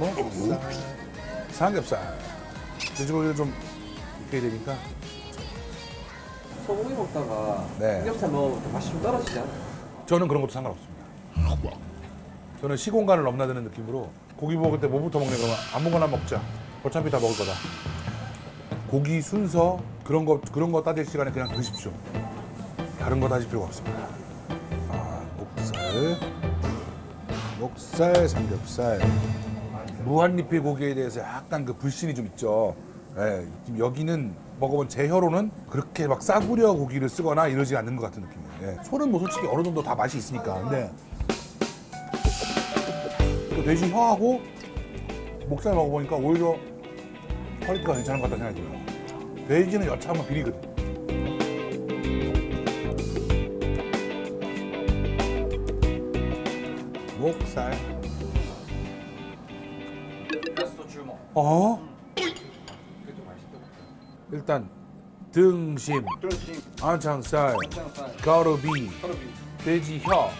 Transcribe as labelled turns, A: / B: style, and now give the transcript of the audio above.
A: 목살, 삼겹살. 돼지고기를 좀 익혀야 되니까.
B: 소고기 먹다가
A: 네.
B: 삼겹살 먹으면 좀 맛이 좀 떨어지지 않아?
A: 저는 그런 것도 상관없습니다. 저는 시공간을 넘나드는 느낌으로 고기 먹을 때 뭐부터 먹냐 그러면 아무거나 먹자. 어차피 다 먹을 거다. 고기 순서 그런 거 그런 거 따질 시간에 그냥 드십시오. 다른 거 따질 필요가 없습니다. 아, 목살, 목살, 삼겹살. 무한리필 고기에 대해서 약간 그 불신이 좀 있죠. 예, 지금 여기는 먹어본 제 혀로는 그렇게 막 싸구려 고기를 쓰거나 이러지 않는 것 같은 느낌이에요. 예. 소는 뭐 솔직히 어느 정도 다 맛이 있으니까. 근데 또 돼지 혀하고 목살 먹어보니까 오히려 퀄리티가 괜찮은 것 같다는 생각이 들어요. 돼지는 여차하면 비리거든. 목살.
B: 가스도 주먹.
A: 어? 일단 등심. 안창살.
B: 가루비.
A: 돼지 혀.